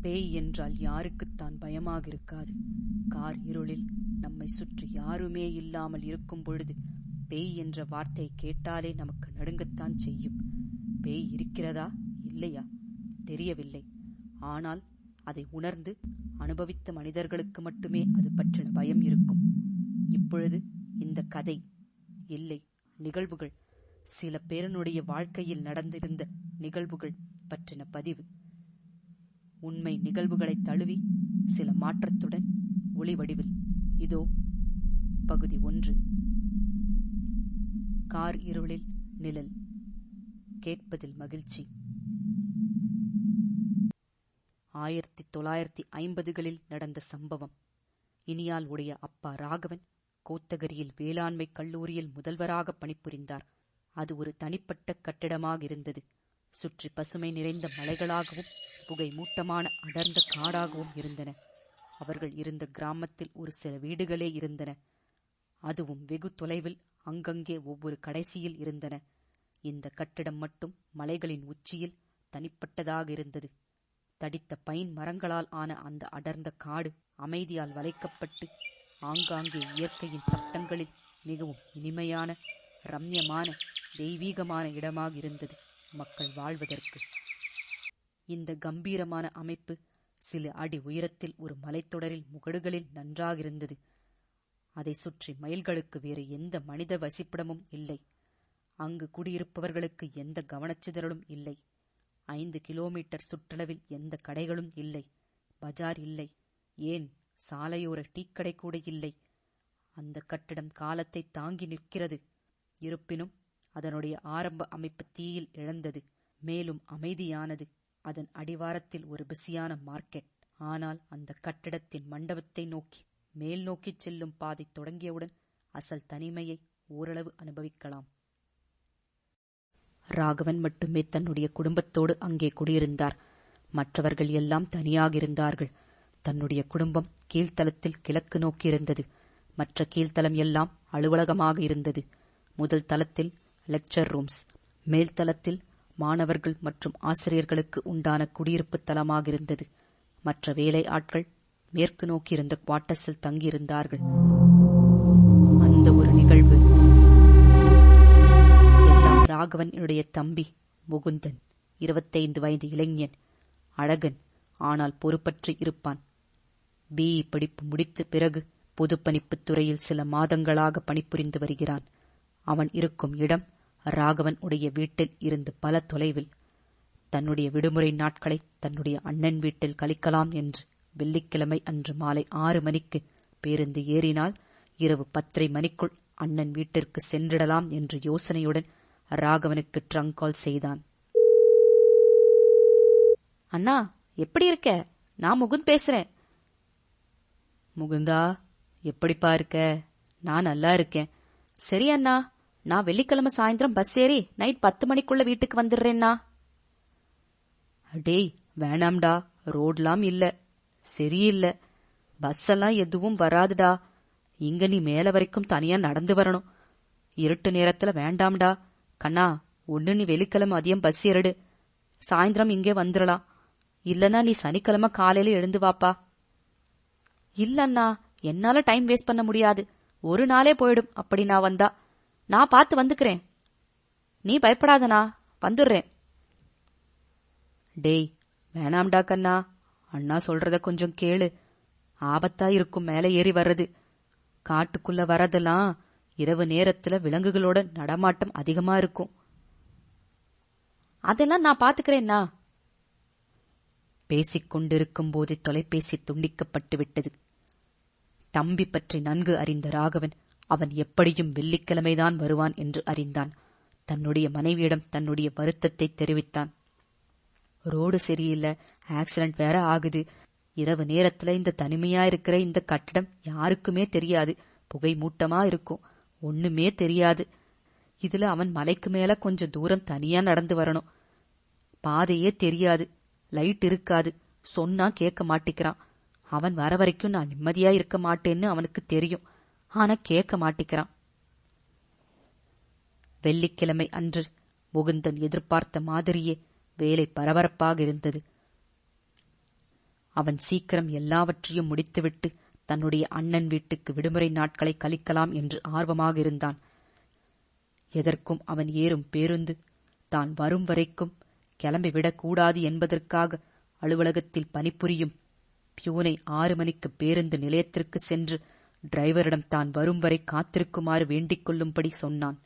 பேய் என்றால் யாருக்குத்தான் பயமாக இருக்காது. கார் இருளில் நம்மை சுற்றி யாருமே இல்லாமல் இருக்கும் பொழுது பேய் என்ற வார்த்தை கேட்டாலே நமக்கு நடுங்கத்தான் செய்யும். பேய் இருக்கிறதா? இல்லையா? தெரியவில்லை. ஆனால் அதை உணர்ந்து அனுபவித்த மனிதர்களுக்கு மட்டுமே அது பற்றின பயம் இருக்கும். இப்பொழுது இந்த கதை இல்லை நிகழ்வுகள் சில பேரனுடைய வாழ்க்கையில் நடந்திருந்த நிகழ்வுகள் பற்றின பதிவு. உண்மை நிகழ்வுகளை தழுவி சில மாற்றத்துடன் ஒளி வடிவில். இதோ பகுதி ஒன்று. கார் இருளில் நிழல். கேட்பதில் மகிழ்ச்சி. ஆயிரத்தி தொள்ளாயிரத்தி ஐம்பதுகளில் நடந்த சம்பவம். இனியால் உடைய அப்பா ராகவன் கோத்தகிரியில் வேளாண்மை கல்லூரியில் முதல்வராக பணிபுரிந்தார். அது ஒரு தனிப்பட்ட கட்டிடமாக இருந்தது சுற்றி பசுமை நிறைந்த மலைகளாகவும் புகை மூட்டமான அடர்ந்த காடாகவும் இருந்தன. அவர்கள் இருந்த கிராமத்தில் ஒரு சில வீடுகளே இருந்தன. அதுவும் வெகு தொலைவில் அங்கங்கே ஒவ்வொரு கடைசியில் இருந்தன. இந்த கட்டிடம் மட்டும் மலைகளின் உச்சியில் தனிப்பட்டதாக இருந்தது. தடித்த பைன் மரங்களால் ஆன அந்த அடர்ந்த காடு அமைதியால் வளைக்கப்பட்டு ஆங்காங்கே இயற்கையின் சப்தங்களில் மிகவும் இனிமையான ரம்யமான தெய்வீகமான இடமாக இருந்தது. மக்கள் வாழ்வதற்கு. இந்த கம்பீரமான அமைப்பு சில அடி உயரத்தில் ஒரு மலைத்தொடரில் முகடுகளில் நன்றாகிருந்தது. அதை சுற்றி மைல்களுக்கு வேறு எந்த மனித வசிப்பிடமும் இல்லை. அங்கு குடியிருப்பவர்களுக்கு எந்த கவனச்சிதறலும் இல்லை. ஐந்து கிலோமீட்டர் சுற்றளவில் எந்த கடைகளும் இல்லை. பஜார் இல்லை. ஏன்? சாலையோர டீக்கடை கூட இல்லை. அந்த கட்டிடம் காலத்தை தாங்கி நிற்கிறது. இருப்பினும் அதனுடைய ஆரம்ப அமைப்பு தீயில் இழந்தது மேலும் அமைதியானது. அதன் அடிவாரத்தில் ஒரு பிஸியான மார்க்கெட். ஆனால் அந்த கட்டிடத்தின் மண்டபத்தை நோக்கி மேல் நோக்கிச் செல்லும் பாதை தொடங்கியவுடன் அசல் தனிமையை ஓரளவு அனுபவிக்கலாம். ராகவன் மட்டுமே தன்னுடைய குடும்பத்தோடு அங்கே குடியிருந்தார். மற்றவர்கள் எல்லாம் தனியாக இருந்தார்கள். தன்னுடைய குடும்பம் கீழ்த்தலத்தில் கிழக்கு நோக்கி இருந்தது மற்ற கீழ்த்தலம் எல்லாம் அலுவலகமாக இருந்தது. முதல் தளத்தில் லெக்சர் ரூம்ஸ் மேல்தளத்தில் மாணவர்கள் மற்றும் ஆசிரியர்களுக்கு உண்டான குடியிருப்பு தளமாக இருந்தது மற்ற வேலை ஆட்கள் மேற்கு நோக்கி இருந்த குவார்டர்ஸில் தங்கியிருந்தார்கள். அந்த ஒரு நிகழ்வு. எல்லாம் ராகவனுடைய தம்பி முகுந்தன் இருபத்தைந்து வயது இளைஞன் அழகன் ஆனால் பொறுப்பற்று இருப்பான். பிஇ படிப்பு முடித்த பிறகு பொதுப்பணிப்புத் துறையில் சில மாதங்களாக பணிபுரிந்து வருகிறான். அவன் இருக்கும் இடம் ராகவன் உடைய வீட்டில் இருந்து பல தொலைவில் தன்னுடைய விடுமுறை நாட்களை தன்னுடைய அண்ணன் வீட்டில் கழிக்கலாம் என்று வெள்ளிக்கிழமை அன்று மாலை ஆறு மணிக்கு பேருந்து ஏறினால் இரவு பத்தரை மணிக்குள் அண்ணன் வீட்டிற்கு சென்றிடலாம் என்று யோசனையுடன் ராகவனுக்கு ட்ரங்க் கால் செய்தான். அண்ணா எப்படி இருக்க? நான் முகுந்த் பேசுறேன். முகுந்தா எப்படிப்பா இருக்க? நான் நல்லா இருக்கேன். சரி அண்ணா. நான் வெள்ளிக்கிழமை சாயந்தரம் பஸ் ஏறி நைட் பத்து மணிக்குள்ள வீட்டுக்கு வந்துடுறேன்னா? அடேய் வேணாம்டா. ரோட்லாம் இல்ல. சரியில்ல. பஸ் எல்லாம் எதுவும் வராதுடா. இங்க நீ மேல வரைக்கும் தனியா நடந்து வரணும். இருட்டு நேரத்துல வேண்டாம்டா. கண்ணா ஒண்ணு நீ வெள்ளிக்கிழமை மதியம் பஸ் ஏறிடு. சாயந்தரம் இங்கே வந்துடலாம். இல்லனா நீ சனிக்கிழமை காலையில எழுந்து வாப்பா. இல்லண்ணா என்னால டைம் வேஸ்ட் பண்ண முடியாது. ஒரு நாளே போயிடும். அப்படி நான் வந்தா. நான் பார்த்து வந்துக்கிறேன். நீ பயப்படாதண்ணா வந்துடுறேன். டேய் வேணாம்டா கண்ணா. அண்ணா சொல்றத கொஞ்சம் கேளு. ஆபத்தா இருக்கும் மேலே ஏறி வர்றது. காட்டுக்குள்ள வரதெல்லாம் இரவு நேரத்துல விலங்குகளோட நடமாட்டம் அதிகமா இருக்கும். அதெல்லாம் நான் பாத்துக்கிறேன்னா பேசிக்கொண்டிருக்கும் போதே போது தொலைபேசி துண்டிக்கப்பட்டு விட்டது. தம்பி பற்றி நன்கு அறிந்த ராகவன் அவன் எப்படியும் வெள்ளிக்கிழமைதான் வருவான் என்று அறிந்தான். தன்னுடைய மனைவியிடம் தன்னுடைய வருத்தத்தை தெரிவித்தான். ரோடு சரியில்லை ஆக்சிடென்ட் வேற ஆகுது. இரவு நேரத்துல இந்த தனிமையா இருக்கிற இந்த கட்டடம் யாருக்குமே தெரியாது. புகை மூட்டமா இருக்கும். ஒண்ணுமே தெரியாது. இதுல அவன் மலைக்கு மேல கொஞ்சம் தூரம் தனியா நடந்து வரணும். பாதையே தெரியாது. லைட் இருக்காது. சொன்னா கேட்க மாட்டிக்கிறான். அவன் வர வரைக்கும் நான் நிம்மதியா இருக்க மாட்டேன்னு அவனுக்கு தெரியும். ஆனா கேட்க மாட்டிக்கிறான். வெள்ளிக்கிழமை அன்று முகுந்தன் எதிர்பார்த்த மாதிரியே வேலை பரபரப்பாக இருந்தது. அவன் சீக்கிரம் எல்லாவற்றையும் முடித்துவிட்டு தன்னுடைய அண்ணன் வீட்டுக்கு விடுமுறை நாட்களை கழிக்கலாம் என்று ஆர்வமாக இருந்தான். எதற்கும் அவன் ஏறும் பேருந்து தான் வரும் வரைக்கும் கிளம்பிவிடக்கூடாது என்பதற்காக அலுவலகத்தில் பணிபுரியும் பியூனை ஆறு மணிக்கு பேருந்து நிலையத்திற்கு சென்று டிரைவரிடம் தான் வரும் வரை காத்திருக்குமாறு வேண்டிக் கொள்ளும்படி சொன்னான்.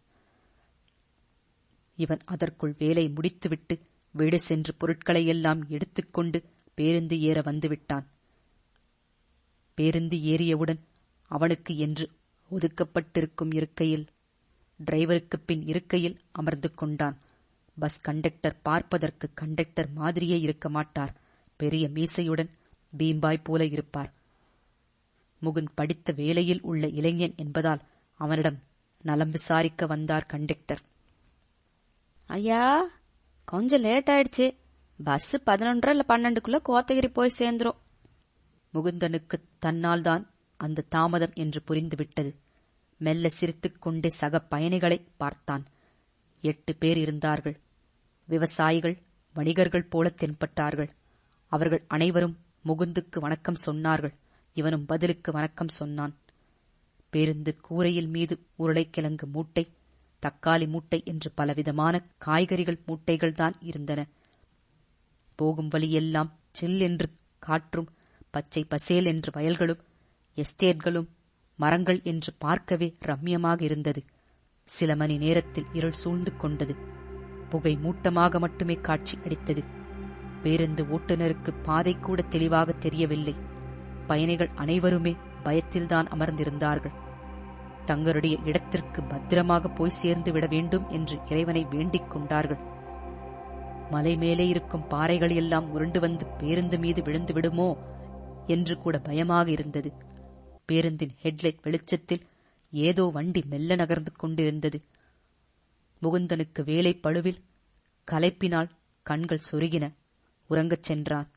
இவன் அதற்குள் வேலை முடித்துவிட்டு வீடு சென்று பொருட்களையெல்லாம் எடுத்துக்கொண்டு பேருந்து ஏற வந்துவிட்டான். பேருந்து ஏறியவுடன் அவனுக்கு என்று ஒதுக்கப்பட்டிருக்கும் இருக்கையில் டிரைவருக்கு பின் இருக்கையில் அமர்ந்து கொண்டான். பஸ் கண்டக்டர் பார்ப்பதற்கு கண்டக்டர் மாதிரியே இருக்க மாட்டார். பெரிய மீசையுடன் பீம்பாய் போல இருப்பார். முகுந்த் படித்த வேலையில் உள்ள இளைஞன் என்பதால் அவனிடம் நலம் விசாரிக்க வந்தார் கண்டக்டர். ஐயா கொஞ்சம் லேட் ஆயிடுச்சு. பஸ் பதினொன்றரை இல்ல பன்னெண்டுக்குள்ள கோத்தகிரி போய் சேர்ந்துரும். முகுந்தனுக்கு தன்னால் தான் அந்த தாமதம் என்று புரிந்துவிட்டது. மெல்ல சிரித்துக் கொண்டே சக பயணிகளை பார்த்தான். எட்டு பேர் இருந்தார்கள். விவசாயிகள் வணிகர்கள் போல தென்பட்டார்கள். அவர்கள் அனைவரும் முகுந்துக்கு வணக்கம் சொன்னார்கள். இவனும் பதிலுக்கு வணக்கம் சொன்னான். பேருந்து கூரையில் மீது உருளைக்கிழங்கு மூட்டை தக்காளி மூட்டை என்று பலவிதமான காய்கறிகள் மூட்டைகள்தான் இருந்தன. போகும் வழியெல்லாம் சில் என்று காற்றும் பச்சை பசேல் என்று வயல்களும் எஸ்டேட்களும் மரங்கள் என்று பார்க்கவே ரம்யமாக இருந்தது. சில மணி நேரத்தில் இருள் சூழ்ந்து கொண்டது. புகை மூட்டமாக மட்டுமே காட்சி அடித்தது பேருந்து ஓட்டுநருக்கு பாதை கூட தெளிவாக தெரியவில்லை. பயணிகள் அனைவருமே பயத்தில்தான் அமர்ந்திருந்தார்கள். தங்களுடைய இடத்திற்கு பத்திரமாக போய் சேர்ந்து விட வேண்டும் என்று இறைவனை வேண்டிக் கொண்டார்கள். மலை மேலே இருக்கும் பாறைகள் எல்லாம் உருண்டு வந்து பேருந்து மீது விழுந்து விடுமோ என்று கூட பயமாக இருந்தது. பேருந்தின் ஹெட்லைட் வெளிச்சத்தில் ஏதோ வண்டி மெல்ல நகர்ந்து கொண்டிருந்தது. முகுந்தனுக்கு வேலை பழுவில் களைப்பினால் கண்கள் சொருகின. உறங்கச் சென்றான்.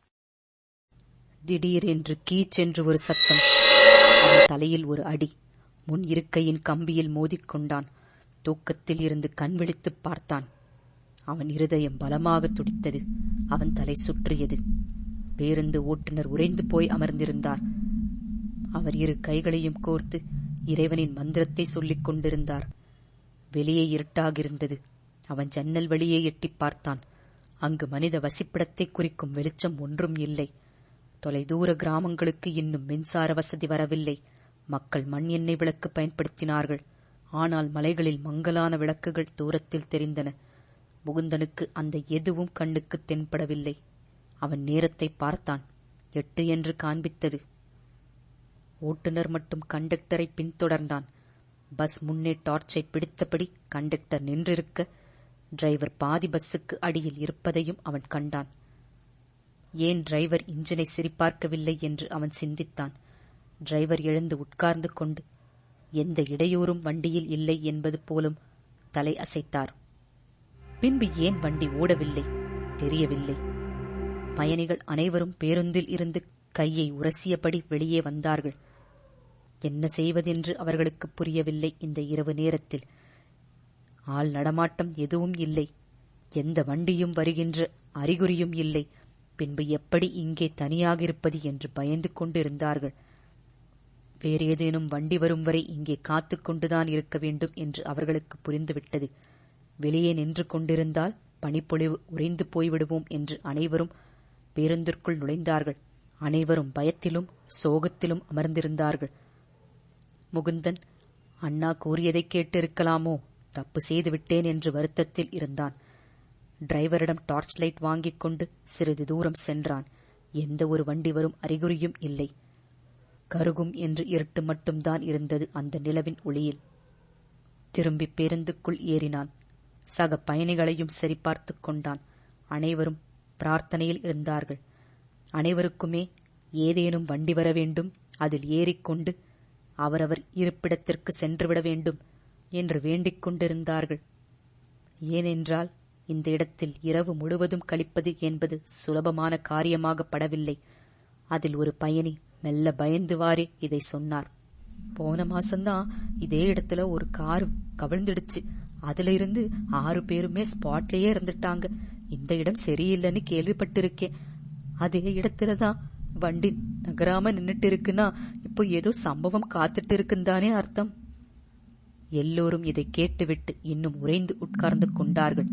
திடீரென்று கீச்சென்று ஒரு சத்தம். அவன் தலையில் ஒரு அடி. முன் இருக்கையின் கம்பியில் மோதிக்கொண்டான் தூக்கத்தில் இருந்து கண் விழித்துப் பார்த்தான். அவன் இருதயம் பலமாக துடித்தது. அவன் தலை சுற்றியது. பேருந்து ஓட்டுநர் உறைந்து போய் அமர்ந்திருந்தார். அவர் இரு கைகளையும் கோர்த்து இறைவனின் மந்திரத்தை சொல்லிக் கொண்டிருந்தார். வெளியே இருட்டாகிருந்தது. அவன் ஜன்னல் வழியே எட்டிப் பார்த்தான். அங்கு மனித வசிப்பிடத்தை குறிக்கும் வெளிச்சம் ஒன்றும் இல்லை. தொலைதூர கிராமங்களுக்கு இன்னும் மின்சார வசதி வரவில்லை. மக்கள் மண் எண்ணெய் விளக்கு பயன்படுத்தினார்கள். ஆனால் மலைகளில் மங்கலான விளக்குகள் தூரத்தில் தெரிந்தன. முகுந்தனுக்கு அந்த எதுவும் கண்ணுக்கு தென்படவில்லை. அவன் நேரத்தை பார்த்தான். எட்டு என்று காண்பித்தது. ஓட்டுநர் மட்டும் கண்டக்டரை பின்தொடர்ந்தான். பஸ் முன்னே டார்ச்சை பிடித்தபடி கண்டக்டர் நின்றிருக்க டிரைவர் பாதி பஸ்ஸுக்கு அடியில் இருப்பதையும் அவன் கண்டான். ஏன் டிரைவர் இன்ஜினை சிரிப்பார்க்கவில்லை என்று அவன் சிந்தித்தான். டிரைவர் எழுந்து உட்கார்ந்து கொண்டு எந்த இடையூறும் வண்டியில் இல்லை என்பது போலும் தலை அசைத்தார். பின்பு ஏன் வண்டி ஓடவில்லை? தெரியவில்லை. பயணிகள் அனைவரும் பேருந்தில் இருந்து கையை உரசியபடி வெளியே வந்தார்கள். என்ன செய்வதென்று அவர்களுக்கு புரியவில்லை இந்த இரவு நேரத்தில். ஆள் நடமாட்டம் எதுவும் இல்லை. எந்த வண்டியும் வருகின்ற அறிகுறியும் இல்லை. பின்பு எப்படி இங்கே தனியாக இருப்பது என்று பயந்து கொண்டிருந்தார்கள். வேறு ஏதேனும் வண்டி வரும் வரை இங்கே காத்து கொண்டுதான் இருக்க வேண்டும் என்று அவர்களுக்கு புரிந்துவிட்டது. வெளியே நின்று கொண்டிருந்தால் பனிப்பொழிவு உறைந்து போய்விடுவோம் என்று அனைவரும் பேருந்திற்குள் நுழைந்தார்கள். அனைவரும் பயத்திலும் சோகத்திலும் அமர்ந்திருந்தார்கள். முகுந்தன் அண்ணா கூறியதை கேட்டிருக்கலாமோ? தப்பு செய்து விட்டேன் என்று வருத்தத்தில் இருந்தான். டிரைவரிடம் டார்ச் லைட் வாங்கிக் கொண்டு சிறிது தூரம் சென்றான். எந்த ஒரு வண்டி வரும் அறிகுறியும் இல்லை. கருகும் என்று இருட்டு மட்டும்தான் இருந்தது அந்த நிலவின் ஒளியில். திரும்பி பேருந்துக்குள் ஏறினான். சக பயணிகளையும் சரிபார்த்துக் கொண்டான். அனைவரும் பிரார்த்தனையில் இருந்தார்கள். அனைவருக்குமே ஏதேனும் வண்டி வர வேண்டும் அதில் ஏறிக்கொண்டு அவரவர் இருப்பிடத்திற்கு சென்றுவிட வேண்டும் என்று வேண்டிக் கொண்டிருந்தார்கள். ஏனென்றால் இந்த இடத்தில் இரவு முழுவதும் கழிப்பது என்பது சுலபமான காரியமாக படவில்லை அதில் ஒரு பயணி மெல்ல பயந்துவாரே இதை சொன்னார். போன மாசம்தான் இதே இடத்துல ஒரு கார் கவிழ்ந்துடுச்சு. அதுல இருந்து ஆறு பேருமே ஸ்பாட்லயே இருந்துட்டாங்க. இந்த இடம் சரியில்லைன்னு கேள்விப்பட்டிருக்கேன். அதே இடத்துலதான் வண்டி நகராம நின்னுட்டு இருக்குன்னா இப்போ ஏதோ சம்பவம் காத்துட்டு இருக்குன்னு தானே அர்த்தம். எல்லோரும் இதை கேட்டுவிட்டு இன்னும் உறைந்து உட்கார்ந்து கொண்டார்கள்.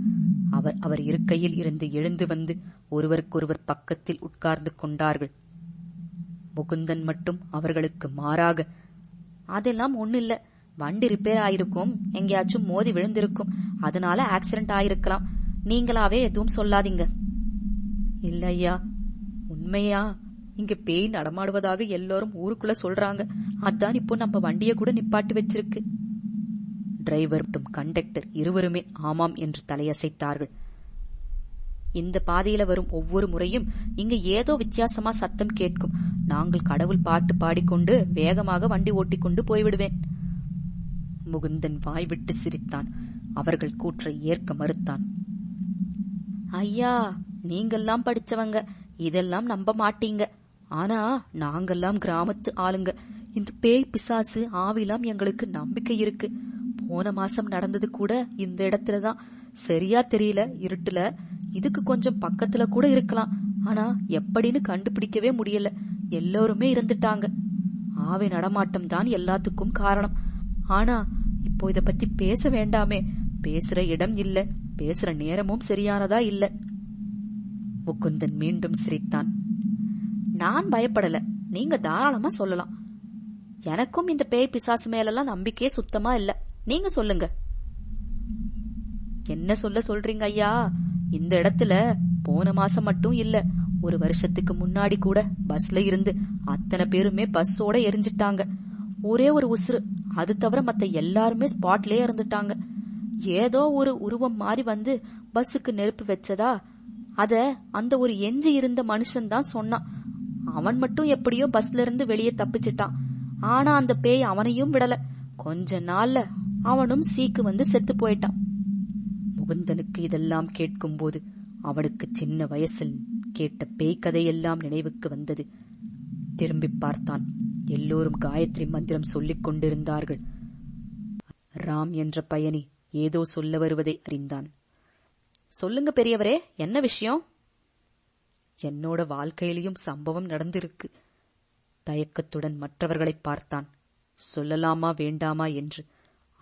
அவர் அவர் இருக்கையில் இருந்து எழுந்து வந்து ஒருவருக்கொருவர் பக்கத்தில் உட்கார்ந்து கொண்டார்கள். முகுந்தன் மட்டும் அவர்களுக்கு மாறாக அதெல்லாம் ஒண்ணு இல்ல வண்டி ரிப்பேர் ஆயிருக்கும். எங்கேயாச்சும் மோதி விழுந்திருக்கும். அதனால ஆக்சிடென்ட் ஆயிருக்கலாம். நீங்களாவே எதுவும் சொல்லாதீங்க. இல்ல ஐயா. உண்மையா? இங்க பேய் நடமாடுவதாக எல்லாரும் ஊருக்குள்ள சொல்றாங்க. அதான் இப்போ நம்ம வண்டிய கூட நிப்பாட்டி வச்சிருக்கு. டிரைவர் மற்றும் கண்டக்டர் இருவருமே ஆமாம் என்று தலையசைத்தார்கள். இந்த பாதையில வரும் ஒவ்வொரு முறையும் இங்க ஏதோ வித்தியாசமா சத்தம் கேட்கும். நாங்கள் கடவுள் பாட்டு பாடிக்கொண்டு வேகமாக வண்டி ஓட்டிக்கொண்டு போய்விடுவேன். முகுந்தன் வாய்விட்டு சிரித்தான். அவர்கள் கூற்றை ஏற்க மறுத்தான். ஐயா நீங்கெல்லாம் படிச்சவங்க. இதெல்லாம் நம்ப மாட்டீங்க. ஆனா நாங்கெல்லாம் கிராமத்து ஆளுங்க. இந்த பேய் பிசாசு ஆவிலாம் எங்களுக்கு நம்பிக்கை இருக்கு. போன மாசம் நடந்தது கூட இந்த இடத்துல தான் சரியா தெரியல இருட்டுல. இதுக்கு கொஞ்சம் பக்கத்துல கூட இருக்கலாம். ஆனா எப்படின்னு கண்டுபிடிக்கவே முடியல. எல்லோருமே இருந்துட்டாங்க. ஆவி நடமாட்டம் தான் எல்லாத்துக்கும் காரணம். ஆனா இப்போ இத பத்தி பேச வேண்டாமே. பேசுற இடம் இல்ல. பேசுற நேரமும் சரியானதா இல்ல. முகுந்தன் மீண்டும் சிரித்தான். நான் பயப்படல. நீங்க தாராளமா சொல்லலாம். எனக்கும் இந்த பேய் பிசாசு மேலெல்லாம் நம்பிக்கையே சுத்தமா இல்ல. நீங்க சொல்லுங்க. என்ன சொல்ல சொல்றீங்க ஐயா? இந்த இடத்துல போன மாசம் மட்டும் இல்ல ஒரு வருஷத்துக்கு முன்னாடி கூட பஸ்ல இருந்து அத்தனை பேருமே பஸ்ஸோட எரிஞ்சிட்டாங்க. ஒரே ஒரு உசுறு அது தவிர மத்த எல்லாருமே ஸ்பாட்லயே இருந்துட்டாங்க. ஏதோ ஒரு உருவம் மாறி வந்து பஸ்ஸுக்கு நெருப்பு வச்சதா? அத அந்த ஒரு எஞ்சி இருந்த மனுஷன் தான் சொன்னான். அவன் மட்டும் எப்படியோ பஸ்ல இருந்து வெளியே தப்பிச்சிட்டான். ஆனா அந்த பேய் அவனையும் விடல. கொஞ்ச நாள்ல அவனும் சீக்கு வந்து செத்து போயிட்டான். முகுந்தனுக்கு இதெல்லாம் கேட்கும்போது அவனுக்கு சின்ன வயசில் கேட்ட பேய் கதையெல்லாம் நினைவுக்கு வந்தது. திரும்பி பார்த்தான். எல்லோரும் காயத்ரி மந்திரம் சொல்லிக் கொண்டிருந்தார்கள். ராம் என்ற பயணி ஏதோ சொல்ல வருவதை அறிந்தான். சொல்லுங்க பெரியவரே என்ன விஷயம்? என்னோட வாழ்க்கையிலையும் சம்பவம் நடந்திருக்கு. தயக்கத்துடன் மற்றவர்களை பார்த்தான். சொல்லலாமா வேண்டாமா என்று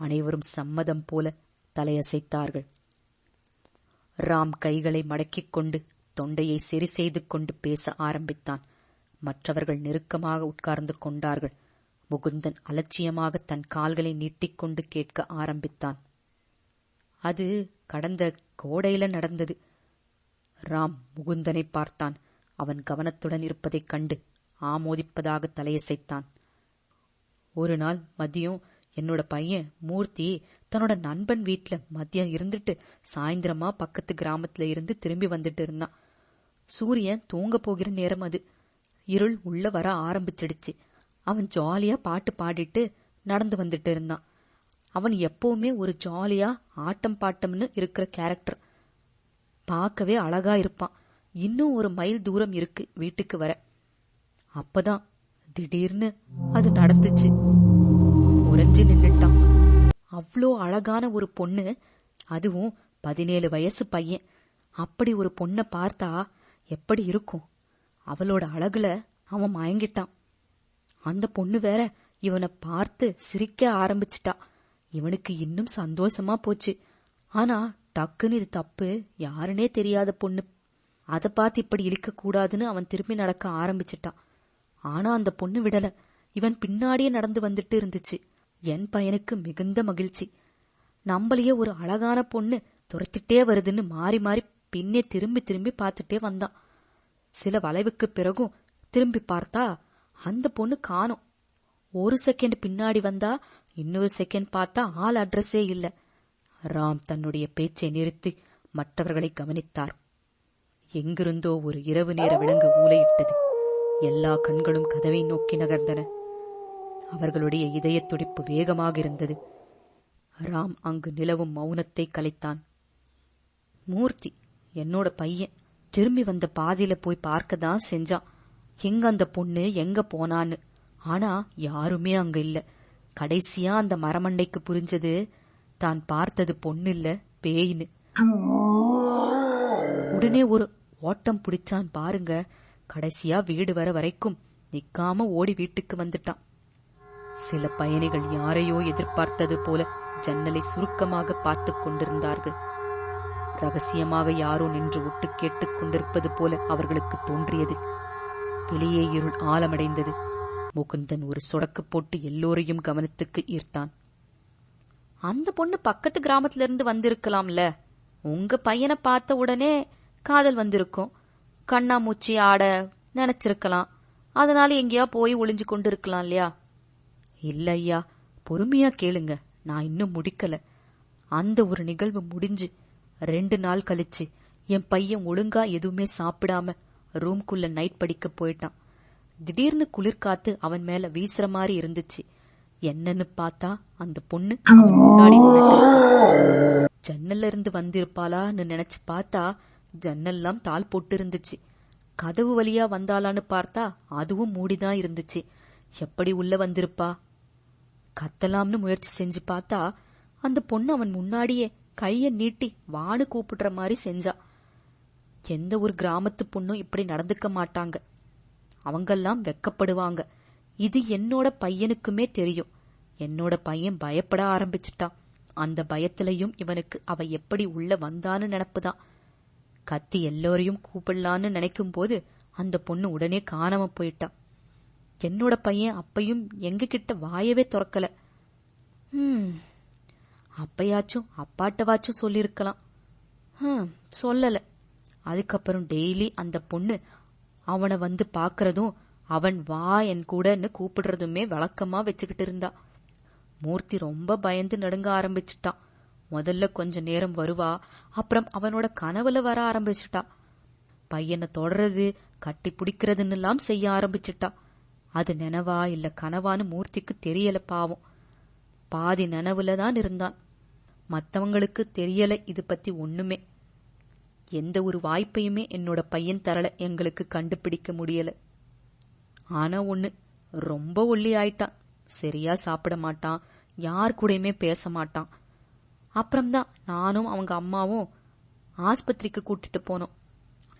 அனைவரும் சம்மதம் போல தலையசைத்தார்கள். ராம் கைகளை மடக்கிக் கொண்டு தொண்டையை சரி செய்து கொண்டு பேச ஆரம்பித்தான். மற்றவர்கள் நெருக்கமாக உட்கார்ந்து கொண்டார்கள். முகுந்தன் அலட்சியமாக தன் கால்களை நீட்டிக்கொண்டு கேட்க ஆரம்பித்தான். அது கடந்த கோடையில நடந்தது. ராம் முகுந்தனை பார்த்தான். அவன் கவனத்துடன் இருப்பதைக் கண்டு ஆமோதிப்பதாக தலையசைத்தான். ஒரு நாள் மதியம் என்னோட பையன் மூர்த்தி தன்னோட நண்பன் வீட்ல மதியம் இருந்துட்டு சாயந்தரமா பக்கத்து கிராமத்துல இருந்து திரும்பி வந்துட்டு இருந்தான். சூரியன் தூங்க போகிற நேரம் அது. இருள் உள்ள வர ஆரம்பிச்சிடுச்சு. அவன் ஜாலியா பாட்டு பாடிட்டு நடந்து வந்துட்டு இருந்தான். அவன் எப்பவுமே ஒரு ஜாலியா ஆட்டம் பாட்டம்னு இருக்கிற கேரக்டர் பார்க்கவே அழகா இருப்பான். இன்னும் ஒரு மைல் தூரம் இருக்கு வீட்டுக்கு வர. அப்பதான் திடீர்னு அது நடந்துச்சு. உறைஞ்சு நின்னுட்டான். அவ்வளோ அழகான ஒரு பொண்ணு அதுவும் பதினேழு வயசு பையன். அப்படி ஒரு பொண்ணை பார்த்தா எப்படி இருக்கும்? அவளோட அழகுல அவன் மயங்கிட்டான். அந்த பொண்ணு வேற இவனை பார்த்து சிரிக்க ஆரம்பிச்சிட்டா. இவனுக்கு இன்னும் சந்தோஷமா போச்சு. ஆனா டக்குன்னு இது தப்பு யாருனே தெரியாத பொண்ணு. அத பார்த்து இப்படி இழிக்க கூடாதுன்னு அவன் திரும்பி நடக்க ஆரம்பிச்சிட்டான் ஆனா அந்த பொண்ணு விடல. இவன் பின்னாடியே நடந்து வந்துட்டு இருந்துச்சு. என் பையனுக்கு மிகுந்த மகிழ்ச்சி. நம்மளையே ஒரு அழகான பொண்ணு துரத்திட்டே வருதுன்னு மாறி மாறி பின்னே திரும்பி திரும்பி பார்த்துட்டே வந்தான். சில வளைவுக்கு பிறகும் திரும்பி பார்த்தா அந்த பொண்ணு காணோம். ஒரு செகண்ட் பின்னாடி வந்தா இன்னொரு செகண்ட் பார்த்தா ஆள் அட்ரஸே இல்ல. ராம் தன்னுடைய பேச்சை நிறுத்தி மற்றவர்களை கவனித்தார். எங்கிருந்தோ ஒரு இரவு நேர விலங்கு ஊலையிட்டது எல்லா கண்களும் கதவை நோக்கி நகர்ந்தன. அவர்களுடைய இதயத் துடிப்பு வேகமாக இருந்தது. ராம் அங்கு நிலவும் மௌனத்தை கலைத்தான். மூர்த்தி என்னோட பையன். திரும்பி வந்த பாதியில போய் பார்க்க தான் செஞ்சான். எங்க அந்த பொண்ணு எங்க போனான்னு. ஆனா யாருமே அங்க இல்ல. கடைசியா அந்த மரமண்டைக்கு புரிஞ்சது தான் பார்த்தது பொண்ணு இல்ல பேயின்னு. உடனே ஒரு ஓட்டம் பிடிச்சான் பாருங்க. கடைசியா வீடு வர வரைக்கும் நிக்காம ஓடி வீட்டுக்கு வந்துட்டான். சில பயணிகள் யாரையோ எதிர்பார்த்தது போல ஜன்னலை சுருக்கமாக பார்த்து கொண்டிருந்தார்கள். ரகசியமாக யாரோ நின்று ஒட்டு கேட்டுக் கொண்டிருப்பது போல அவர்களுக்கு தோன்றியது. வெளியே இருள் ஆழமடைந்தது. முகுந்தன் ஒரு சொடக்கு போட்டு எல்லோரையும் கவனத்துக்கு ஈர்த்தான். அந்த பொண்ணு பக்கத்து கிராமத்துல இருந்து வந்திருக்கலாம்ல. உங்க பையனை பார்த்த உடனே காதல் வந்திருக்கும். கண்ணாமூச்சி ஆட நினைச்சிருக்கலாம். அதனால எங்கேயா போய் ஒளிஞ்சு கொண்டு இருக்கலாம் இல்லையா? இல்ல ஐயா பொறுமையா கேளுங்க. நான் இன்னும் முடிக்கல. அந்த ஒரு நிகழ்வு முடிஞ்சு ரெண்டு நாள் கழிச்சு என் பையன் ஒழுங்கா எதுவுமே சாப்பிடாம ரூம்குள்ள நைட் படிக்க போயிட்டான். திடீர்னு குளிர்காத்து அவன் மேல வீசுற மாதிரி இருந்துச்சு. என்னன்னு பார்த்தா அந்த பொண்ணு ஜன்னல்ல இருந்து வந்திருப்பாளான்னு நினைச்சு பார்த்தா ஜன்னல்லாம் தாள் போட்டு இருந்துச்சு கதவு வழியா வந்தாளான்னு பார்த்தா அதுவும் மூடிதான் இருந்துச்சு. எப்படி உள்ள வந்திருப்பா? கத்தலாம்னு முயற்சி செஞ்சு பார்த்தா அந்த பொண்ணு அவன் முன்னாடியே கைய நீட்டி வானு கூப்பிடுற மாதிரி செஞ்சா. எந்த ஒரு கிராமத்து பொண்ணும் இப்படி நடந்துக்க மாட்டாங்க. அவங்கெல்லாம் வெக்கப்படுவாங்க. இது என்னோட பையனுக்குமே தெரியும். என்னோட பையன் பயப்பட ஆரம்பிச்சிட்டான். அந்த பயத்திலையும் இவனுக்கு அவ எப்படி உள்ள வந்தான்னு நினப்புதான். கத்தி எல்லோரையும் கூப்பிடலான்னு நினைக்கும் போது அந்த பொண்ணு உடனே காணாம போயிட்டான் என்னோட பையன் அப்பையும் எங்க கிட்ட வாயவே திறக்கல. அப்பையாச்சும் அப்பயாச்சும் அப்பாட்டவாச்சும் சொல்லியிருக்கலாம் சொல்லல. அதுக்கப்புறம் டெய்லி அந்த பொண்ணு அவனை வந்து பாக்குறதும் அவன் வா என் கூடன்னு கூப்பிடுறதுமே வழக்கமா வச்சுக்கிட்டு இருந்தா. மூர்த்தி ரொம்ப பயந்து நடுங்க ஆரம்பிச்சிட்டான் முதல்ல கொஞ்ச நேரம் வருவா அப்புறம் அவனோட கனவுல வர ஆரம்பிச்சிட்டா. பையனை தொடறது கட்டி பிடிக்கிறதுன்னு எல்லாம் செய்ய ஆரம்பிச்சிட்டா. அது நினவா இல்ல கனவான்னு மூர்த்திக்கு தெரியல பாவம். பாதி நினைவுல தான் இருந்தான். மத்தவங்களுக்கு தெரியல இது பத்தி ஒண்ணுமே. எந்த ஒரு வாய்ப்பையுமே என்னோட பையன் தரல எங்களுக்கு கண்டுபிடிக்க முடியல. ஆனா ஒண்ணு ரொம்ப ஒல்லி ஆயிட்டான். சரியா சாப்பிட மாட்டான் யார் கூடயுமே பேச மாட்டான். அப்புறம்தான் நானும் அவங்க அம்மாவும் ஆஸ்பத்திரிக்கு கூட்டிட்டு போனோம்.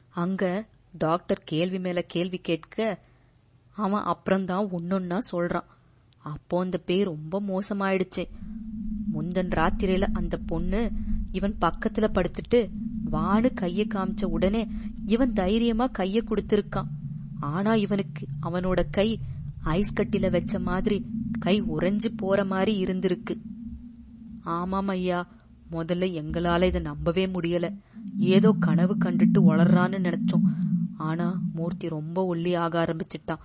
அங்க டாக்டர் கேள்வி மேல கேள்வி கேட்க அவன் அப்புறம்தான் ஒன்னொன்னா சொல்றான். அப்போ அந்த பேய் ரொம்ப மோசமாயிடுச்சு. முந்தன் ராத்திரியில அந்த பொண்ணு இவன் பக்கத்துல படுத்துட்டு வானு கைய காமிச்ச உடனே இவன் தைரியமா கைய கொடுத்திருக்கான். ஆனா இவனுக்கு அவனோட கை ஐஸ் கட்டில வச்ச மாதிரி கை உறைஞ்சு போற மாதிரி இருந்திருக்கு. ஆமாம் ஐயா முதல்ல எங்களால இதை நம்பவே முடியல. ஏதோ கனவு கண்டுட்டு வளர்றான்னு நினைச்சோம். ஆனா மூர்த்தி ரொம்ப ஒல்லி ஆக ஆரம்பிச்சிட்டான்.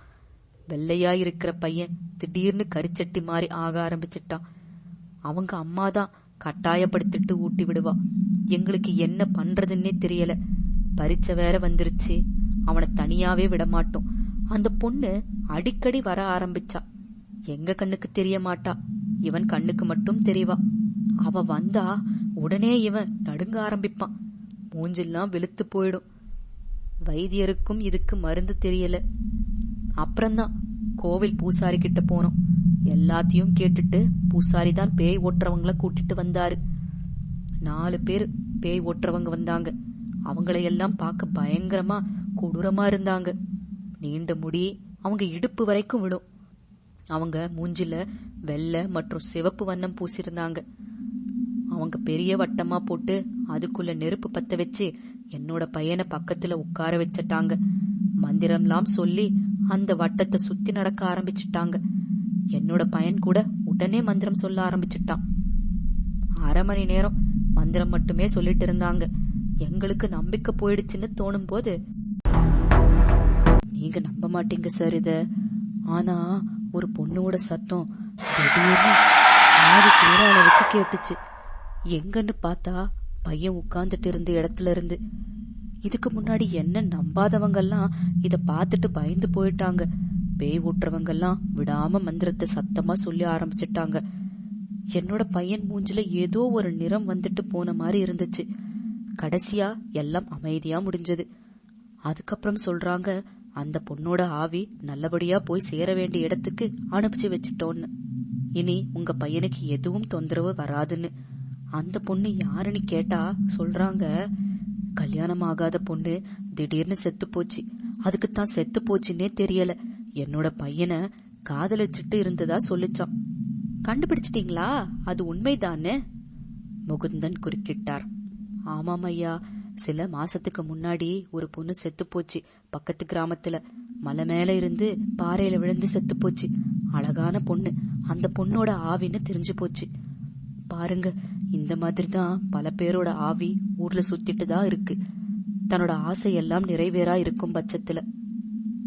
வெள்ளையா இருக்கிற பையன் திடீர்னு கரிச்சட்டி மாதிரி ஆக ஆரம்பிச்சிட்டான். அவங்க அம்மா தான் கட்டாயப்படுத்திட்டு ஊட்டி விடுவா. எங்களுக்கு என்ன பண்றதுன்னே தெரியல. பரீட்சை வேற வந்துருச்சு. அவனை தனியாவே விட மாட்டோம் அந்த பொண்ணு அடிக்கடி வர ஆரம்பிச்சா. எங்க கண்ணுக்கு தெரிய மாட்டா. இவன் கண்ணுக்கு மட்டும் தெரியவா அவ வந்தா உடனே இவன் நடுங்க ஆரம்பிப்பான். மூஞ்செல்லாம் வெளுத்து போயிடும். வைத்தியருக்கும் இதுக்கு மருந்து தெரியல. அப்புறம்தான் கோவில் பூசாரி கிட்ட போனோம். எல்லாத்தையும் கேட்டுட்டு பூசாரி தான் பேய் ஓட்டுறவங்கள கூட்டிட்டு வந்தாரு. நாலு பேர் பேய் ஓட்டுறவங்க வந்தாங்க. அவங்களையெல்லாம் பார்க்க பயங்கரமா கொடூரமா இருந்தாங்க. நீண்ட முடி அவங்க இடுப்பு வரைக்கும் விடும் அவங்க மூஞ்சில வெள்ளை மற்றும் சிவப்பு வண்ணம் பூசியிருந்தாங்க அவங்க பெரிய வட்டமா போட்டு அதுக்குள்ள நெருப்பு பத்த வச்சு என்னோட பையனை பக்கத்துல உட்கார வச்சிட்டாங்க. மந்திரம்லாம் சொல்லி அந்த வட்டத்தை சுத்தி நடக்க ஆரம்பிச்சிட்டாங்க. என்னோட பையன் கூட உடனே மந்திரம் சொல்ல ஆரம்பிச்சிட்டான். அரை மணி நேரம் மந்திரம் மட்டுமே சொல்லிட்டு இருந்தாங்க. எங்களுக்கு நம்பிக்கை போயிடுச்சுன்னு தோணும் போது நீங்க நம்ப மாட்டீங்க சார் இத. ஆனா ஒரு பொண்ணோட சத்தம் அளவுக்கு கேட்டுச்சு. எங்கன்னு பார்த்தா பையன் உட்கார்ந்துட்டு இருந்த இடத்துல இருந்து இதுக்கு முன்னாடி என்ன நம்பாதவங்கெல்லாம் இத பார்த்துட்டு பயந்து போயிட்டாங்க. பேய் ஊட்டுறவங்கெல்லாம் விடாம மந்திரத்தை சத்தமா சொல்லி ஆரம்பிச்சிட்டாங்க. என்னோட பையன் மூஞ்சில ஏதோ ஒரு நிறம் வந்துட்டு போன மாதிரி இருந்துச்சு. கடைசியா எல்லாம் அமைதியா முடிஞ்சது. அதுக்கப்புறம் சொல்றாங்க அந்த பொண்ணோட ஆவி நல்லபடியா போய் சேர வேண்டிய இடத்துக்கு அனுப்பிச்சு வச்சிட்டோன்னு. இனி உங்க பையனுக்கு எதுவும் தொந்தரவு வராதுன்னு. அந்த பொண்ணு யாருன்னு கேட்டா சொல்றாங்க கல்யாணம் ஆகாத பொண்ணு திடீர்னு செத்து போச்சு அதுக்குத்தான் செத்து போச்சுன்னே தெரியல. என்னோட பையனை காதலிச்சிட்டு இருந்ததா சொல்லிச்சான். கண்டுபிடிச்சிட்டீங்களா? அது உண்மைதானே முகுந்தன் குறுக்கிட்டார். ஆமாம் ஐயா. சில மாசத்துக்கு முன்னாடி ஒரு பொண்ணு செத்து போச்சு பக்கத்து கிராமத்துல. மலை மேல இருந்து பாறையில விழுந்து செத்து போச்சு அழகான பொண்ணு. அந்த பொண்ணோட ஆவின்னு தெரிஞ்சு போச்சு. பாருங்க இந்த மாதிரி தான் பல பேரோட ஆவி ஊர்ல சுத்திட்டு தான் இருக்கு. தன்னோட ஆசையெல்லாம் நிறைவேறா இருக்கும் பட்சத்துல.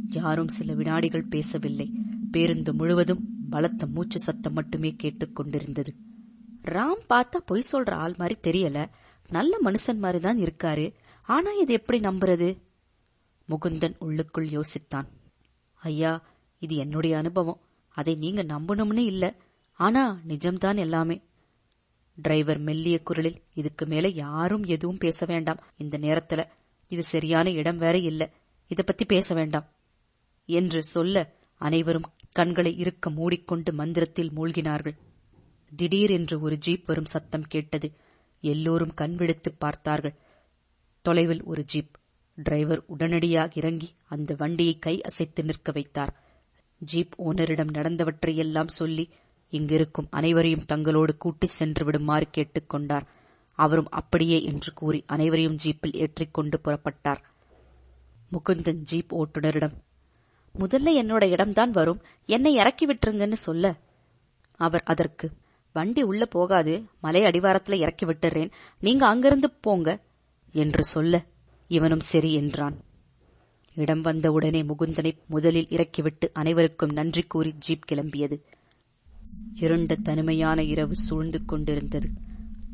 யாரும் சில வினாடிகள் பேசவில்லை. பேருந்து முழுவதும் பலத்த மூச்சு சத்தம் மட்டுமே கேட்டுக்கொண்டிருந்தது ராம் பார்த்தா பொய் சொல்ற ஆள் மாதிரி தெரியல. நல்ல மனுஷன் மாதிரி தான் இருக்காரு. ஆனா இது எப்படி நம்புறது? முகுந்தன் உள்ளுக்குள் யோசித்தான். ஐயா இது என்னுடைய அனுபவம். அதை நீங்க நம்பணும்னு இல்ல. ஆனா நிஜம்தான் எல்லாமே. டிரைவர் மெல்லிய குரலில் இதுக்கு மேல யாரும் எதுவும் பேச வேண்டாம். இந்த நேரத்துல இது சரியான இடம் வேற இல்ல. இத பத்தி பேச வேண்டாம். என்று சொல்ல அனைவரும் கண்களை இருக்க மூடிக்கொண்டு மந்திரத்தில் மூழ்கினார்கள். திடீரென்று ஒரு ஜீப் வரும் சத்தம் கேட்டது. எல்லோரும் கண் விழித்து பார்த்தார்கள். தொலைவில் ஒரு ஜீப். டிரைவர் உடனடியாக இறங்கி அந்த வண்டியை கை அசைத்து நிற்க வைத்தார். ஜீப் ஓனரிடம் நடந்தவற்றையெல்லாம் சொல்லி இங்கிருக்கும் அனைவரையும் தங்களோடு கூட்டிச் சென்று விடுமாறு கேட்டுக்கொண்டார். அவரும் அப்படியே என்று கூறி அனைவரையும் ஜீப்பில் ஏற்றிக்கொண்டு புறப்பட்டார். முகுந்தன் ஜீப் ஓட்டுநரிடம் முதல்ல என்னோட இடம்தான் வரும். என்னை இறக்கி விட்டுருங்கன்னு சொல்ல. அவர் அதற்கு வண்டி உள்ள போகாது. மலை அடிவாரத்துல இறக்கி விட்டுறேன். நீங்க அங்கிருந்து போங்க. என்று சொல்ல இவனும் சரி என்றான். இடம் வந்த உடனே முகுந்தனை முதலில் இறக்கிவிட்டு அனைவருக்கும் நன்றி கூறி ஜீப் கிளம்பியது. இருண்ட தனிமையான இரவு சூழ்ந்து கொண்டிருந்தது.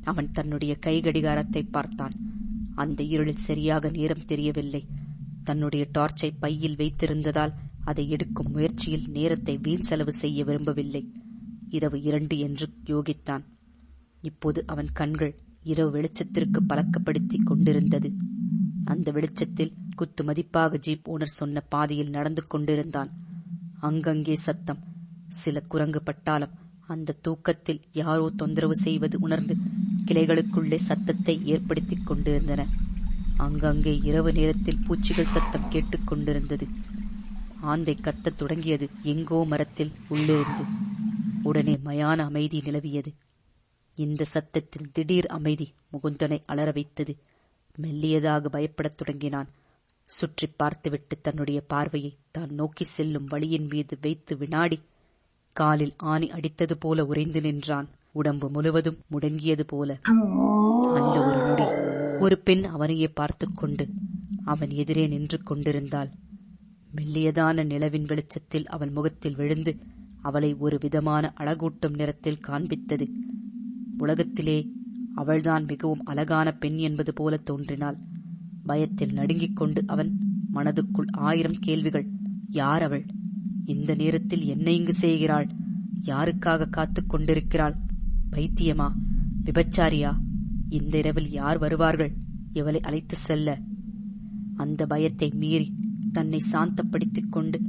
அவன் தன்னுடைய கை கடிகாரத்தை பார்த்தான். அந்த இருளில் சரியாக நேரம் தெரியவில்லை. தன்னுடைய டார்ச்சை பையில் வைத்திருந்ததால் அதை எடுக்கும் முயற்சியில் நேரத்தை வீண் செலவு செய்ய விரும்பவில்லை. இரவு இரண்டு என்று யோகித்தான். இப்போது அவன் கண்கள் இரவு வெளிச்சத்திற்கு பழக்கப்படுத்திக் கொண்டிருந்தது. அந்த வெளிச்சத்தில் குத்து மதிப்பாக ஜீப் ஓனர் சொன்ன பாதையில் நடந்து கொண்டிருந்தான். அங்கங்கே சத்தம் சில குரங்கு பட்டாளம் அந்த தூக்கத்தில் யாரோ தொந்தரவு செய்வது உணர்ந்து கிளைகளுக்குள்ளே சத்தத்தை ஏற்படுத்திக் கொண்டிருந்தன. அங்கங்கே இரவு நேரத்தில் பூச்சிகள் சத்தம் கேட்டுக்கொண்டிருந்தது ஆந்தை கத்தத் தொடங்கியது எங்கோ மரத்தில் உள்ளிருந்து. உடனே மயான அமைதி நிலவியது. இந்த சத்தத்தில் திடீர் அமைதி முகுந்தனை அலற வைத்தது. மெல்லியதாக பயப்படத் தொடங்கினான். சுற்றி பார்த்துவிட்டு தன்னுடைய பார்வையை தான் நோக்கி செல்லும் வழியின் மீது வைத்து வினாடி காலில் ஆணி அடித்தது போல உறைந்து நின்றான். உடம்பு முழுவதும் முடங்கியது போல. அந்த ஒரு நொடி. ஒரு பெண் அவனையே பார்த்து கொண்டு அவன் எதிரே நின்று கொண்டிருந்தாள். மெல்லியதான நிலவின் வெளிச்சத்தில் அவன் முகத்தில் விழுந்து அவளை ஒரு விதமான அழகூட்டும் நிறத்தில் காண்பித்தது. உலகத்திலே அவள்தான் மிகவும் அழகான பெண் என்பது போல தோன்றினாள். பயத்தில் நடுங்கிக் கொண்டு அவன் மனதுக்குள் ஆயிரம் கேள்விகள். யார் அவள்? இந்த நேரத்தில் என்ன இங்கு செய்கிறாள்? யாருக்காக காத்துக் கொண்டிருக்கிறாள்? பைத்தியமா? விபச்சாரியா? இந்த இரவில் யார் வருவார்கள்? இவளை அழைத்து செல்ல. அந்த பயத்தை மீறி தன்னை சாந்தப்படுத்திக் கொண்டு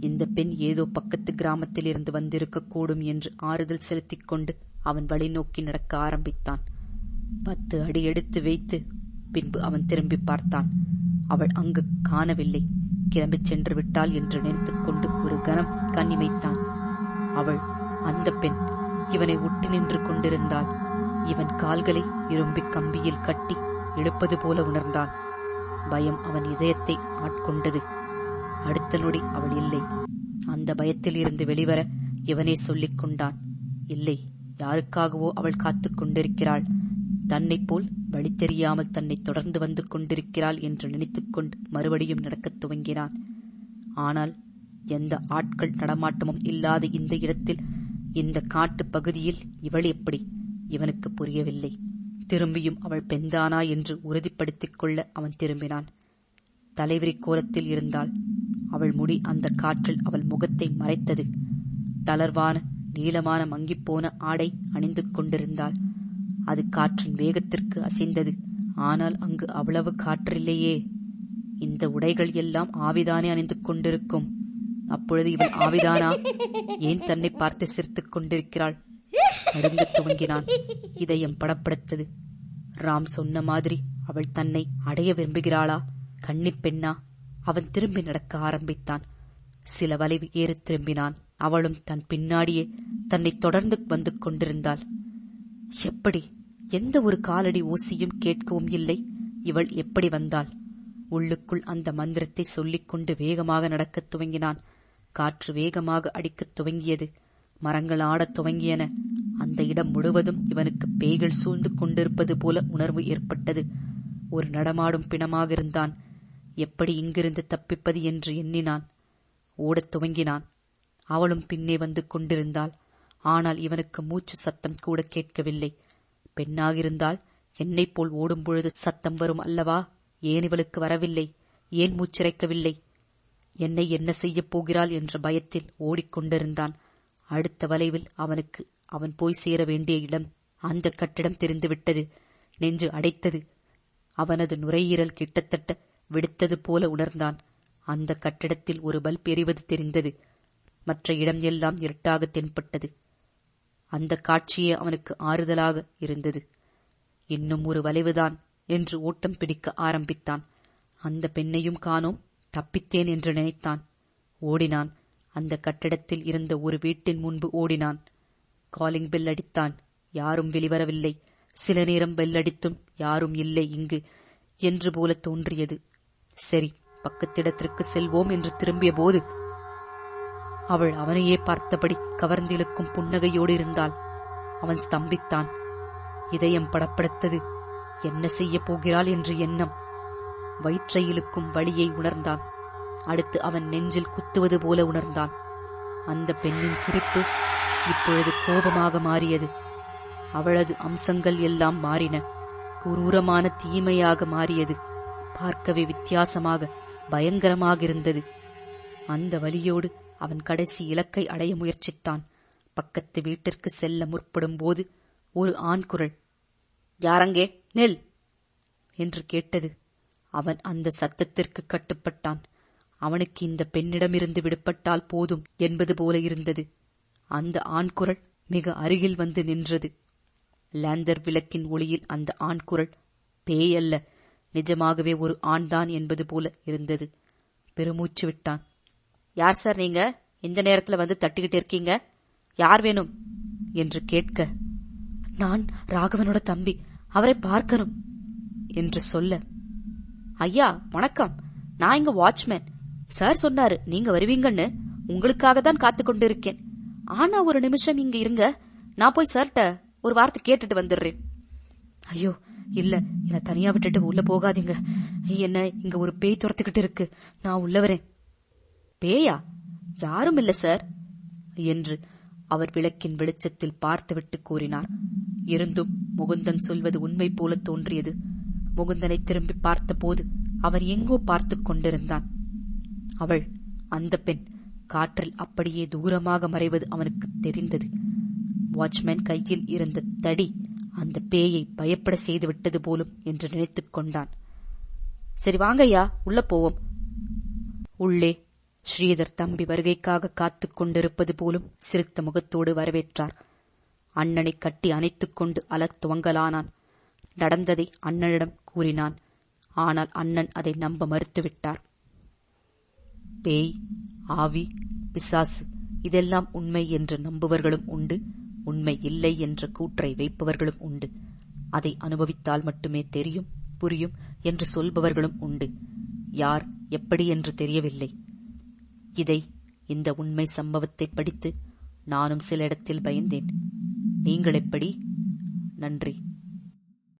இந்த பெண் ஏதோ பக்கத்து கிராமத்தில் இருந்து வந்திருக்கக்கூடும் என்று ஆறுதல் செலுத்திக் கொண்டு அவன் வழி நோக்கி நடக்க ஆரம்பித்தான். பத்து அடி எடுத்து வைத்து பின்பு அவன் திரும்பி பார்த்தான். அவள் அங்கு காணவில்லை. கிளம்பிச் சென்று விட்டாள் என்று நினைத்துக் கொண்டு ஒரு கணம் கண்ணிமைத்தான். அவள் அந்த பெண் இவனை ஒட்டி நின்று கொண்டிருந்தாள். இவன் கால்களை இரும்பிக் கம்பியில் கட்டி இழுப்பது போல உணர்ந்தான். பயம் அவன் இதயத்தை ஆட்கொண்டது. அடுத்த நொடி அவள் இல்லை. அந்த பயத்தில் இருந்து வெளிவர இவனே சொல்லிக் கொண்டான். இல்லை யாருக்காகவோ அவள் காத்துக் கொண்டிருக்கிறாள். தன்னைப் போல் வழி தெரியாமல் தன்னை தொடர்ந்து வந்து கொண்டிருக்கிறாள் என்று நினைத்துக்கொண்டு மறுபடியும் நடக்கத் துவங்கினான். ஆனால் எந்த ஆட்கள் நடமாட்டமும் இல்லாத இந்த இடத்தில் இந்த காட்டுப் பகுதியில் இவள் எப்படி? இவனுக்கு புரியவில்லை. திரும்பியும் அவள் பெண்தானா என்று உறுதிப்படுத்திக் கொள்ள அவன் திரும்பினான். தலைவிரி கோலத்தில் இருந்தாள். அவள் முடி அந்த காற்றில் அவள் முகத்தை மறைத்தது. தளர்வான நீளமான மங்கிப்போன ஆடை அணிந்து கொண்டிருந்தாள். அது காற்றின் வேகத்திற்கு அசைந்தது. ஆனால் அங்கு அவ்வளவு காற்றில்லையே. இந்த உடைகள் எல்லாம் ஆவிதானே அணிந்து கொண்டிருக்கும். அப்பொழுது இவள் ஆவிதானா? ஏன் தன்னை பார்த்து சிரித்துக் கொண்டிருக்கிறாள்? நடுங்கத் துவங்கினான். இதயம் படப்படுத்தது. ராம் சொன்ன மாதிரி அவள் தன்னை அடைய விரும்புகிறாளா? கன்னிப் பெண்ணா? அவன் திரும்பி நடக்க ஆரம்பித்தான். சில வளைவு ஏறு திரும்பினான். அவளும் தன் பின்னாடியே தன்னை தொடர்ந்து வந்து கொண்டிருந்தாள். எப்படி? எந்த ஒரு காலடி ஓசியும் கேட்கவும் இல்லை. இவள் எப்படி வந்தாள்? உள்ளுக்குள் அந்த மந்திரத்தை சொல்லிக் கொண்டு வேகமாக நடக்கத் துவங்கினான். காற்று வேகமாக அடிக்கத் துவங்கியது. மரங்கள் ஆடத் துவங்கியன. அந்த இடம் முழுவதும் இவனுக்கு பேய்கள் சூழ்ந்து கொண்டிருப்பது போல உணர்வு ஏற்பட்டது. ஒரு நடமாடும் பிணமாக இருந்தான். எப்படி இங்கிருந்து தப்பிப்பது என்று எண்ணினான். ஓடத் துவங்கினான். அவளும் பின்னே வந்து கொண்டிருந்தாள். ஆனால் இவனுக்கு மூச்சு சத்தம் கூட கேட்கவில்லை. பெண்ணாகிருந்தால் என்னைப் போல் ஓடும்பொழுது சத்தம் வரும் அல்லவா? ஏன் இவளுக்கு வரவில்லை? ஏன் மூச்சிறைக்கவில்லை? என்னை என்ன செய்யப் போகிறாள் என்ற பயத்தில் ஓடிக்கொண்டிருந்தான். அடுத்த வளைவில் அவனுக்கு அவன் போய் சேர வேண்டிய இடம் அந்த கட்டிடம் தெரிந்துவிட்டது. நெஞ்சு அடைத்தது. அவனது நுரையீரல் கிட்டத்தட்ட வெடித்தது போல உணர்ந்தான். அந்த கட்டிடத்தில் ஒரு பல்ப் எரிவது தெரிந்தது. மற்ற இடம் எல்லாம் இருட்டாக தென்பட்டது. அந்த காட்சியே அவனுக்கு ஆறுதலாக இருந்தது. இன்னும் ஒரு வளைவுதான் என்று ஓட்டம் பிடிக்க ஆரம்பித்தான். அந்த பெண்ணையும் காணோம் தப்பித்தேன் என்று நினைத்தான். ஓடினான். அந்த கட்டடத்தில் இருந்த ஒரு வீட்டின் முன்பு ஓடினான். காலிங் பெல் அடித்தான். யாரும் வெளிவரவில்லை. சில நேரம் பெல் அடித்தும் யாரும் இல்லை இங்கு என்று போல தோன்றியது. சரி பக்கத்திடத்திற்கு செல்வோம் என்று திரும்பிய போது அவள் அவனையே பார்த்தபடி கவர்ந்திழுக்கும் புன்னகையோடு இருந்தாள். அவன் ஸ்தம்பித்தான். இதயம் படப்படுத்தது. என்ன செய்யப் போகிறாள் என்று எண்ணம். வயிற்றை இழுக்கும் வழியை உணர்ந்தான். அடுத்து அவன் நெஞ்சில் குத்துவது போல உணர்ந்தான். அந்த பெண்ணின் சிரிப்பு இப்பொழுது கோபமாக மாறியது. அவளது அம்சங்கள் எல்லாம் மாறின. குரூரமான தீமையாக மாறியது. பார்க்கவே வித்தியாசமாக பயங்கரமாக இருந்தது. அந்த வழியோடு அவன் கடைசி இலக்கை அடைய முயற்சித்தான். பக்கத்து வீட்டிற்கு செல்ல முற்படும் போது ஒரு ஆண் குரல் யாரங்கே? நெல்! என்று கேட்டது. அவன் அந்த சத்தத்திற்கு கட்டுப்பட்டான். அவனுக்கு இந்த பெண்ணிடமிருந்து விடுபட்டால் போதும் என்பது போல இருந்தது. அந்த ஆண் குரல் மிக அருகில் வந்து நின்றது. லேந்தர் விளக்கின் ஒளியில் அந்த ஆண் குரல் பேய் அல்ல நிஜமாகவே ஒரு ஆண்தான் என்பது போல இருந்தது. பெருமூச்சு விட்டான். யார் சார் நீங்க? இந்த நேரத்துல வந்து தட்டிக்கிட்டு இருக்கீங்க. யார் வேணும்? என்று கேட்க நான் ராகவனோட தம்பி. அவரை பார்க்கணும் என்று சொல்ல ஐயா வணக்கம். நான் இங்க வாட்ச்மேன். சார் சொன்னாரு நீங்க வருவீங்கன்னு. உங்களுக்காக தான் காத்து கொண்டிருக்கேன். ஆனா ஒரு நிமிஷம் இங்க இருங்க. நான் போய் சார்ட்ட ஒரு வார்த்தை கேட்டுட்டு வந்துடுறேன். ஐயோ இல்ல. என்ன தனியா விட்டுட்டு உள்ள போகாதீங்க. என்ன இங்க ஒரு பேய் துரத்துக்கிட்டு இருக்கு. நான் உள்ள வரேன். பேயா? யாரும் இல்ல சார்? என்று அவர் விளக்கின் வெளிச்சத்தில் பார்த்துவிட்டு கூறினார். இருந்தும் முகுந்தன் சொல்வது உண்மை போல தோன்றியது. முகுந்தனை திரும்பி பார்த்தபோது அவர் எங்கோ பார்த்துக் கொண்டிருந்தான். அவள் அந்த பெண் காற்றில் அப்படியே தூரமாக மறைவது அவனுக்கு தெரிந்தது. வாட்ச்மேன் கையில் இருந்த தடி அந்த பேயை பயப்பட செய்து விட்டது போலும் என்று நினைத்துக் கொண்டான். சரி வாங்கய்யா உள்ள போவோம். உள்ளே ஸ்ரீதர் தம்பி வருகைக்காக காத்துக் கொண்டிருப்பது போலும் சிரித்த முகத்தோடு வரவேற்றார். அண்ணனை கட்டி அணைத்துக் கொண்டு அலத் துவங்கலானான். நடந்ததை அண்ணனிடம் கூறினான். ஆனால் அண்ணன் அதை நம்ப மறுத்துவிட்டார். பேய் ஆவி பிசாசு இதெல்லாம் உண்மை என்று நம்புவர்களும் உண்டு. உண்மை இல்லை என்ற கூற்றை வைப்பவர்களும் உண்டு. அதை அனுபவித்தால் மட்டுமே தெரியும் புரியும் என்று சொல்பவர்களும் உண்டு. யார் எப்படி என்று தெரியவில்லை. இதை இந்த உண்மை சம்பவத்தை படித்து நானும் சில இடத்தில் பயந்தேன். நீங்கள் எப்படி? நன்றி.